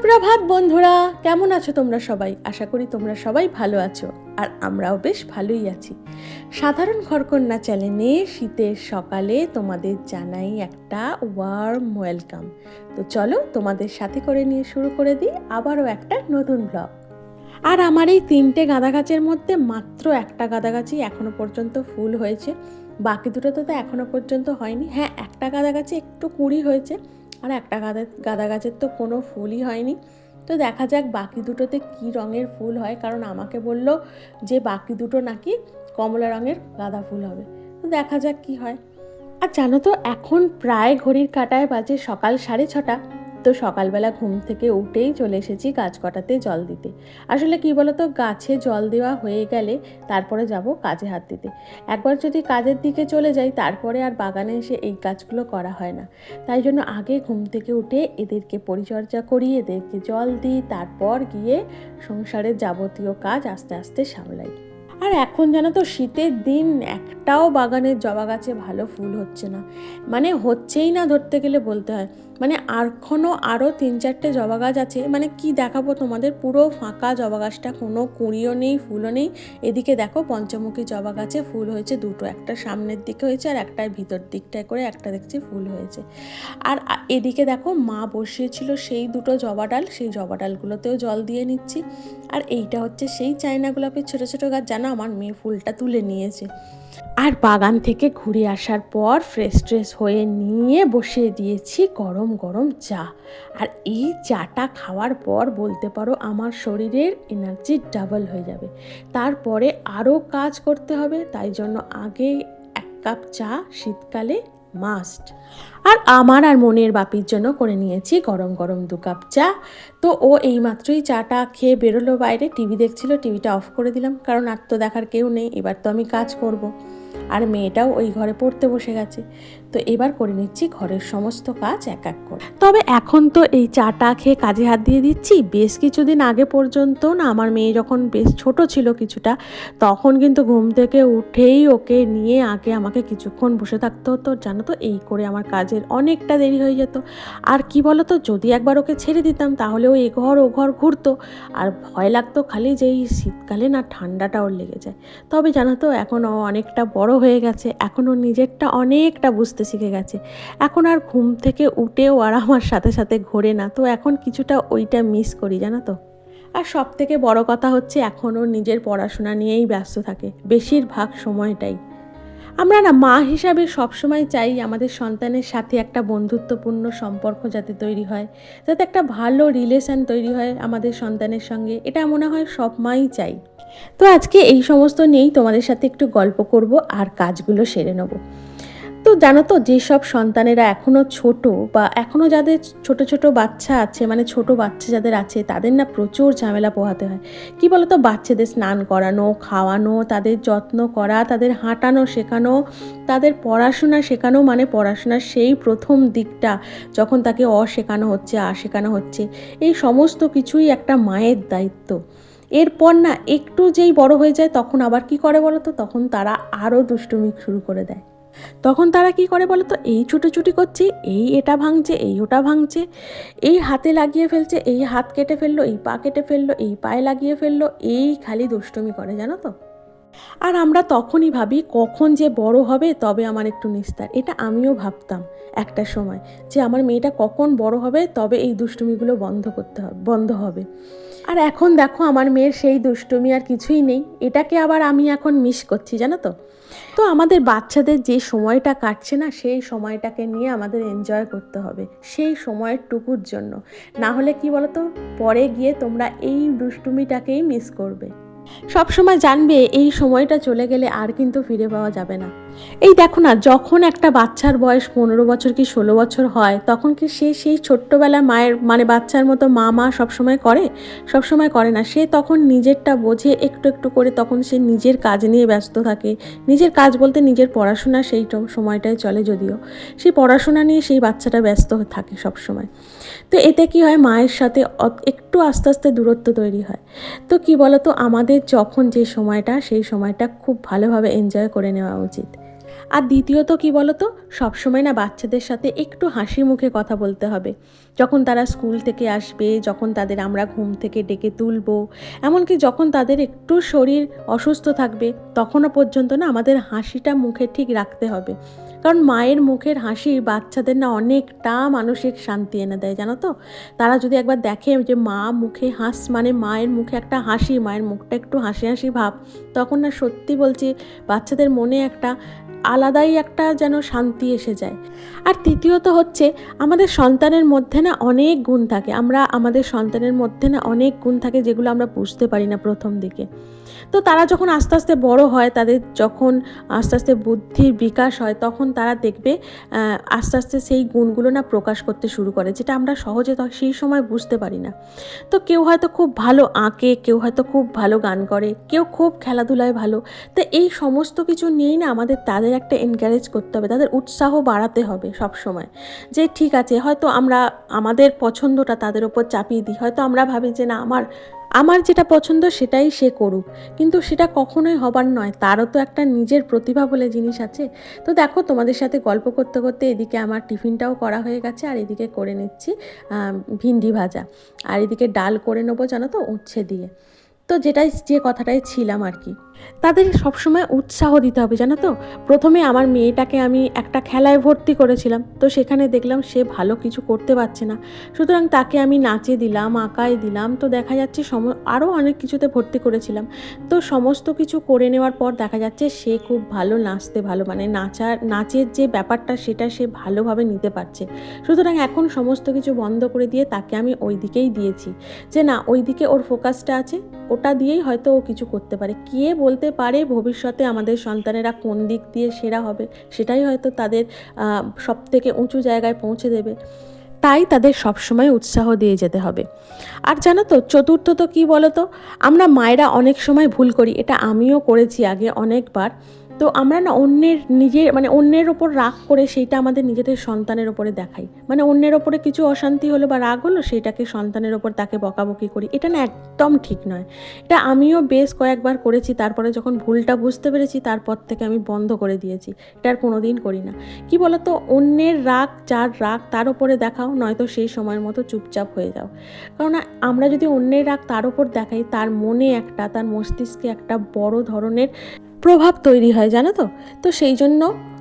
সুপ্রভাত বন্ধুরা, কেমন আছো তোমরা সবাই? আশা করি তোমরা সবাই ভালো আছো, আর আমরাও বেশ ভালোই আছি। সাধারণ ঘরকন্যা চ্যানেলে শীতের সকালে তোমাদের জানাই একটা ওয়ার্ম ওয়েলকাম তো চলো তোমাদের সাথে করে নিয়ে শুরু করে দিই, আবারও একটা নতুন ব্লগ আর আমার এই তিনটে গাঁদা গাছের মধ্যে মাত্র একটা গাঁদা গাছই এখনও পর্যন্ত ফুল হয়েছে। বাকি দুটো তো এখনও পর্যন্ত হয়নি। হ্যাঁ একটা গাঁদা গাছে একটু কুড়ি হয়েছে। আর একটা গাঁদা গাঁদা গাছের তো কোনো ফুলই হয়নি। তো দেখা যাক বাকি দুটোতে কি রঙের ফুল হয়, কারণ আমাকে বলল যে বাকি দুটো নাকি কমলা রঙের গাঁদা ফুল হবে। তো দেখা যাক কি হয়। আর জানো তো, এখন প্রায় ঘড়ির কাটায় বাজে সকাল সাড়ে ছটা। তো সকালবেলা ঘুম থেকে উঠেই চলে এসেছি গাছ কটাতে জল দিতে। আসলে কি বলতো, গাছে জল দেওয়া হয়ে গেলে তারপরে যাব কাজে হাত দিতে। একবার যদি কাজের দিকে চলে যাই, তারপরে আর বাগানে এসে এই কাজগুলো করা হয় না। তাই জন্য আগে ঘুম থেকে উঠে এদেরকে পরিচর্যা করি, এদেরকে জল দিই, তারপর গিয়ে সংসারের যাবতীয় কাজ আস্তে আস্তে সামলাই। আর এখন জানো তো, শীতের দিন একটাও বাগানের জবা গাছে ভালো ফুল হচ্ছে না। মানে হচ্ছেই না ধরতে গেলে বলতে হয়। মানে আর এখনও আরও তিন চারটে জবা গাছ আছে মানে কি দেখাবো তোমাদের? পুরো ফাঁকা জবা গাছটা, কোনো কুঁড়িও নেই, ফুলও নেই। এদিকে দেখো পঞ্চমুখী জবা গাছে ফুল হয়েছে দুটো, একটা সামনের দিকে হয়েছে আর একটা ভিতর দিকটায় করে একটা দেখছি ফুল হয়েছে। আর এদিকে দেখো মা বসিয়েছিল সেই দুটো জবা ডাল, সেই জবা ডালগুলোতেও জল দিয়ে নিচ্ছি। আর এইটা হচ্ছে সেই চায়না গোলাপের ছোটো ছোটো গাছ, জানো? আমার মেয়ে ফুলটা তুলে নিয়েছে। আর বাগান থেকে ঘুরে আসার পর ফ্রেশ ট্রেশ হয়ে নিয়ে বসিয়ে দিয়েছি গরম গরম চা। আর এই চাটা খাওয়ার পর বলতে পারো আমার শরীরের এনার্জি ডাবল হয়ে যাবে। তারপরে আরও কাজ করতে হবে, তাই জন্য আগে এক কাপ চা শীতকালে মাস্ট আর আমার আর মনের বাপির জন্য করে নিয়েছি গরম গরম দু কাপ চা তো ও এইমাত্রই চাটা খেয়ে বেরোলো বাইরে, টিভি দেখছিল, টিভিটা অফ করে দিলাম, কারণ আর তো দেখার কেউ নেই, এবার তো আমি কাজ করব। আর মেয়েটাও ওই ঘরে পড়তে বসে গেছে। তো এবার করে নিচ্ছি ঘরের সমস্ত কাজ এক এক করে। তবে এখন তো এই চাটা খেয়ে কাজে হাত দিয়ে দিচ্ছি। বেশ কিছুদিন আগে পর্যন্ত না আমার মেয়ে যখন বেশ ছোট ছিল কিছুটা, তখন কিন্তু ঘুম থেকে উঠেই ওকে নিয়ে আগে আমাকে কিছুক্ষণ বসে থাকতে হতো। জানো তো, এই করে আমার কাজের অনেকটা দেরি হয়ে যেত। আর কি বলো তো যদি একবার ওকে ছেড়ে দিতাম তাহলে ও এ ঘর ও ঘর ঘুরতো। আর ভয় লাগতো খালি যে এই শীতকালে না ঠান্ডাটা ওর লেগে যায়। তবে জানো তো, এখন অনেকটা বড় হয়ে গেছে। এখন ও নিজেরটা অনেকটা বুঝতে শিখে গেছে। এখন আর ঘুম থেকে উঠেও আর আমার সাথে সাথে ঘোরে না। তো এখন কিছুটা ওইটা মিস করি, জানো তো? আর সব থেকে বড় কথা হচ্ছে এখনও নিজের পড়াশোনা নিয়েই ব্যস্ত থাকে। বেশিরভাগ সময়টাই। আমরা না মা হিসাবে সবসময় চাই আমাদের সন্তানের সাথে একটা বন্ধুত্বপূর্ণ সম্পর্ক যাতে তৈরি হয়। যাতে একটা ভালো রিলেশন তৈরি হয় আমাদের সন্তানের সঙ্গে। এটা মনে হয় সব মাই চাই। তো আজকে এই সমস্ত নিয়েই তোমাদের সাথে একটু গল্প করব আর কাজগুলো সেরে নেব। তো জানো তো, যেসব সন্তানেরা এখনও ছোট বা এখনও যাদের ছোট ছোট বাচ্চা আছে মানে ছোট বাচ্চা যাদের আছে, তাদের না প্রচুর ঝামেলা পোহাতে হয়। কি বলতো, বাচ্চাদের স্নান করানো, খাওয়ানো, তাদের যত্ন করা, তাদের হাঁটানো শেখানো, তাদের পড়াশোনা শেখানো মানে পড়াশোনার সেই প্রথম দিকটা, যখন তাকে অ শেখানো হচ্ছে, আ শেখানো হচ্ছে। এই সমস্ত কিছুই একটা মায়ের দায়িত্ব। এরপর না একটু যেই বড় হয়ে যায় তখন আবার কি করে বলো তো তখন তারা আরও দুষ্টুমি শুরু করে দেয়। তখন তারা কি করে বলো তো এই ছুটোছুটি করছে, এই এটা ভাঙছে, এই ওটা ভাঙছে, এই হাতে লাগিয়ে ফেলছে, এই হাত কেটে ফেলল, এই পা কেটে ফেলল, এই পায়ে লাগিয়ে ফেলল, এই খালি দুষ্টুমি করে, জানো তো? আর আমরা তখনই ভাবি কখন যে বড় হবে তবে আমার একটু নিস্তার। এটা আমিও ভাবতাম একটা সময় যে আমার মেয়েটা কখন বড় হবে তবে এই দুষ্টুমিগুলো বন্ধ করতে হবে, বন্ধ হবে। আর এখন দেখো আমার মেয়ের সেই দুষ্টুমি আর কিছুই নেই। এটাকে আবার আমি এখন মিস করছি, জানো তো? তো আমাদের বাচ্চাদের যে সময়টা কাটছে না, সেই সময়টাকে নিয়ে আমাদের এনজয় করতে হবে। সেই সময়ের টুকুর জন্য। না হলে কি বলতো? পরে গিয়ে তোমরা এই দুষ্টুমিটাকেই মিস করবে। সব সময় জানবে এই সময়টা চলে গেলে আর কিন্তু ফিরে পাওয়া যাবে না। এই দেখো না, যখন একটা বাচ্চার বয়স পনেরো বছর কি ষোলো বছর হয়, তখন কি সে সেই ছোট্টবেলায় মায়ের মানে বাচ্চার মতো মা মা সবসময় করে? সবসময় করে না। সে তখন নিজেরটা বোঝে একটু একটু করে, তখন সে নিজের কাজ নিয়ে ব্যস্ত থাকে। নিজের কাজ বলতে নিজের পড়াশোনা সেই সময়টায় চলে যদিও। সেই পড়াশোনা নিয়ে সেই বাচ্চাটা ব্যস্ত থাকে সবসময়। তো এতে কি হয়, মায়ের সাথে একটু আস্তে আস্তে দূরত্ব তৈরি হয়। তো কি বলতো, আমাদের যখন যে সময়টা, সেই সময়টা খুব ভালোভাবে এনজয় করে নেওয়া উচিত। আর দ্বিতীয়ত কি বলতো? সবসময় না বাচ্চাদের সাথে একটু হাসি মুখে কথা বলতে হবে। যখন তারা স্কুল থেকে আসবে, যখন তাদের আমরা ঘুম থেকে ডেকে তুলবো, এমনকি যখন তাদের একটু শরীর অসুস্থ থাকবে, তখনও পর্যন্ত না আমাদের হাসিটা মুখে ঠিক রাখতে হবে। কারণ মায়ের মুখের হাসি বাচ্চাদের না অনেকটা মানসিক শান্তি এনে দেয়, জানো তো? তারা যদি একবার দেখে যে মা মুখে হাস মানে মায়ের মুখে একটা হাসি, মায়ের মুখটা একটু হাসি হাসি ভাব, তখন না সত্যি বলছি বাচ্চাদের মনে একটা আলাদাই একটা যেন শান্তি এসে যায়। আর তৃতীয়ত হচ্ছে, আমাদের সন্তানের মধ্যে না অনেক গুণ থাকে। আমরা আমাদের সন্তানের মধ্যে না অনেক গুণ থাকে যেগুলো আমরা বুঝতে পারি না প্রথম দিকে। তো তারা যখন আস্তে আস্তে বড় হয়, তাদের যখন আস্তে আস্তে বুদ্ধির বিকাশ হয়, তখন তারা দেখবে আস্তে আস্তে সেই গুণগুলো না প্রকাশ করতে শুরু করে, যেটা আমরা সহজে সেই সময় বুঝতে পারি না। তো কেউ হয়তো খুব ভালো আঁকে, কেউ হয়তো খুব ভালো গান করে, কেউ খুব খেলাধুলায় ভালো। তো এই সমস্ত কিছু নিয়েই না আমাদের তাদের একটা এনকারেজ করতে হবে, তাদের উৎসাহ বাড়াতে হবে সব সময় যে ঠিক আছে, হয়তো আমরা, আমাদের পছন্দটা তাদের ওপর চাপিয়ে দিই, হয়তো আমরা ভাবি যে না, আমার আমার যেটা পছন্দ সেটাই সে করুক, কিন্তু সেটা কখনোই হবার নয়, তারও তো একটা নিজের প্রতিভা বলে জিনিস আছে। তো দেখো, তোমাদের সাথে গল্প করতে করতে এদিকে আমার টিফিনটাও করা হয়ে গেছে, আর এদিকে করে নিচ্ছি ভিন্ডি ভাজা, আর এদিকে ডাল করে নেব জানো তো উচ্ছে দিয়ে। তো যেটাই, যে কথাটাই ছিলাম আর কি। তাদের সবসময় উৎসাহ দিতে হবে, জানো তো? প্রথমে আমার মেয়েটাকে আমি একটা খেলায় ভর্তি করেছিলাম, তো সেখানে দেখলাম সে ভালো কিছু করতে পারছে না। সুতরাং তাকে আমি নাচে দিলাম, আঁকায় দিলাম, তো দেখা যাচ্ছে সম আরও অনেক কিছুতে ভর্তি করেছিলাম। তো সমস্ত কিছু করে নেওয়ার পর দেখা যাচ্ছে সে খুব ভালো নাচতে ভালো মানে নাচার, নাচের যে ব্যাপারটা সেটা সে ভালোভাবে নিতে পারছে। সুতরাং এখন সমস্ত কিছু বন্ধ করে দিয়ে তাকে আমি ওই দিকেই দিয়েছি। যে না, ওই দিকে ওর ফোকাসটা আছে ওটা দিয়েই হয়তো ও কিছু করতে পারে। কে বলতে পারে ভবিষ্যতে আমাদের সন্তানেরা কোন দিক দিয়ে সেরা হবে, সেটাই হয়তো তাদের সব থেকে উঁচু জায়গায় পৌঁছে দেবে। তাই তাদের সবসময় উৎসাহ দিয়ে যেতে হবে। আর জানো তো, চতুর্থ তো কী বলো তো আমরা মায়েরা অনেক সময় ভুল করি, এটা আমিও করেছি আগে অনেকবার। তো আমরা না অন্যের নিজের মানে অন্যের ওপর রাগ করে সেইটা আমাদের নিজেদের সন্তানের ওপরে দেখাই। মানে অন্যের ওপরে কিছু অশান্তি হলো বা রাগ হলো সেইটাকে সন্তানের ওপর তাকে বকাবকি করি। এটা না একদম ঠিক নয়। এটা আমিও বেশ কয়েকবার করেছি, তারপরে যখন ভুলটা বুঝতে পেরেছি, তারপর থেকে আমি বন্ধ করে দিয়েছি। এটা আর কোনো দিন করি না। কি বলতো? অন্যের রাগ, যার রাগ তার ওপরে দেখাও, নয়তো সেই সময়ের মতো চুপচাপ হয়ে যাও। কারণ আমরা যদি অন্যের রাগ তার ওপর দেখাই, তার মনে একটা, তার মস্তিষ্কে একটা বড় ধরনের প্রভাব তৈরি হয় জানো তো? তো সেই জন্য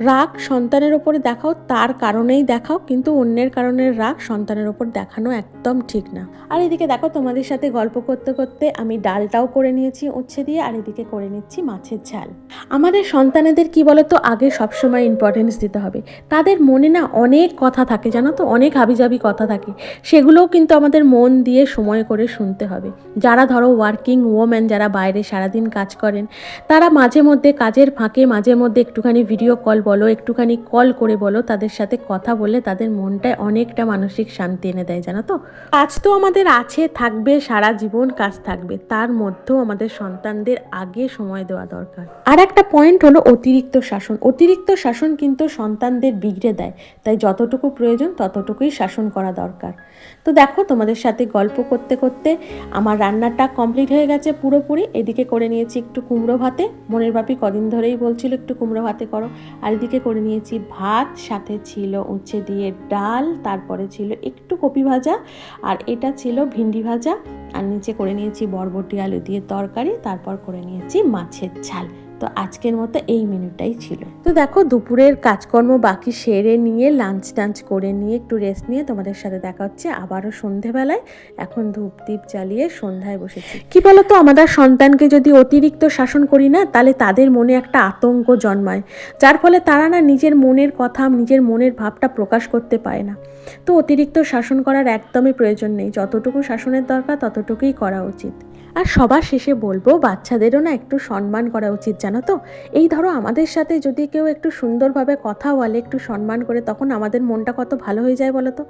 রাগ সন্তানের ওপরে দেখাও, তার কারণেই দেখাও, কিন্তু অন্যের কারণে রাগ সন্তানের ওপর দেখানো একদম ঠিক না। আর এদিকে দেখো, তোমাদের সাথে গল্প করতে করতে আমি ডালটাও করে নিয়েছি উচ্ছে দিয়ে, আর এদিকে করে নিচ্ছি মাছের ঝাল। আমাদের সন্তানেদের কি বলতো, আগে সবসময় ইম্পর্টেন্স দিতে হবে। তাদের মনে না অনেক কথা থাকে, জানো তো? অনেক হাবিজাবি কথা থাকে। সেগুলোও কিন্তু আমাদের মন দিয়ে সময় করে শুনতে হবে। যারা ধরো ওয়ার্কিং ওমেন যারা বাইরে সারাদিন কাজ করেন, তারা মাঝে মধ্যে কাজের ফাঁকে, মাঝে মধ্যে একটুখানি ভিডিও কল বলো, একটুখানি কল করে বলো, তাদের সাথে কথা বলে তাদের মনটায় অনেকটা মানসিক শান্তি এনে দেয়, জানো তো? কাজ তো আমাদের আছে, থাকবে, সারা জীবন কাজ থাকবে, তার মধ্যেও আমাদের সন্তানদের আগে সময় দেওয়া দরকার। আর একটা পয়েন্ট হলো অতিরিক্ত শাসন। অতিরিক্ত শাসন কিন্তু সন্তানদের বিগড়ে দেয়, তাই যতটুকু প্রয়োজন ততটুকুই শাসন করা দরকার। তো দেখো, তোমাদের সাথে গল্প করতে করতে আমার রান্নাটা কমপ্লিট হয়ে গেছে পুরোপুরি। এদিকে করে নিয়েছি একটু কুমড়ো ভাতে। মনের বাপি কদিন ধরেই বলছিল, একটু কুমড়ো ভাতে করো। আর এদিকে করে নিয়েছি ভাত, সাথে ছিল উচ্ছে দিয়ে ডাল, তারপরে ছিল একটু কপি ভাজা, আর এটা ছিল ভিন্ডি ভাজা। আর নিচে করে নিয়েছি বরবটি আলু দিয়ে তরকারি, তারপর করে নিয়েছি মাছের ঝাল। তো আজকের মতো এই মেনুটাই ছিল। তো দেখো দুপুরের কাজকর্ম বাকি সেরে নিয়ে লাঞ্চ টাঞ্চ করে নিয়ে একটু রেস্ট নিয়ে তোমাদের সাথে দেখা হচ্ছে আবারও সন্ধেবেলায়। এখন ধূপ দ্বীপ জ্বালিয়ে সন্ধ্যায় বসেছি। কি বলতো আমাদের সন্তানকে যদি অতিরিক্ত শাসন করি না তাহলে তাদের মনে একটা আতঙ্ক জন্মায়। যার ফলে তারা না নিজের মনের কথা নিজের মনের ভাবটা প্রকাশ করতে পারে না। তো অতিরিক্ত শাসন করার একদমই প্রয়োজন নেই। যতটুকু শাসনের দরকার ততটুকুই করা উচিত। আর সবার শেষে বলব, বাচ্চাদেরও না একটু সম্মান করা উচিত, জানো তো? এই ধরো আমাদের সাথে যদি কেউ একটু সুন্দরভাবে কথা বলে, একটু সম্মান করে, তখন আমাদের মনটা কত ভালো হয়ে যায় বলো তো?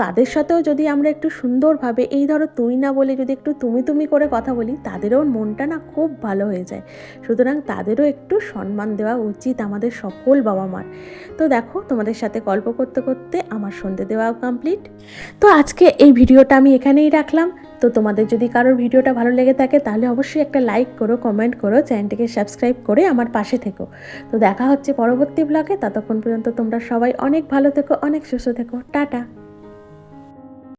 তাদের সাথেও যদি আমরা একটু সুন্দরভাবে, এই ধরো তুই না বলে যদি একটু তুমি তুমি করে কথা বলি, তাদেরও মনটা না খুব ভালো হয়ে যায়। সুতরাং তাদেরও একটু সম্মান দেওয়া উচিত আমাদের সকল বাবা মার তো দেখো, তোমাদের সাথে গল্প করতে করতে আমার সন্ধে দেওয়াও কমপ্লিট তো আজকে এই ভিডিওটা আমি এখানেই রাখলাম। তো তোমাদের যদি কারোর ভিডিওটা ভালো লেগে থাকে, তাহলে অবশ্যই একটা লাইক করো কমেন্ট করো, চ্যানেলটিকে সাবস্ক্রাইব করে আমার পাশে থেকো। তো দেখা হচ্ছে পরবর্তী ব্লগে ততক্ষণ পর্যন্ত তোমরা সবাই অনেক ভালো থেকো, অনেক সুস্থ থেকো। টাটা!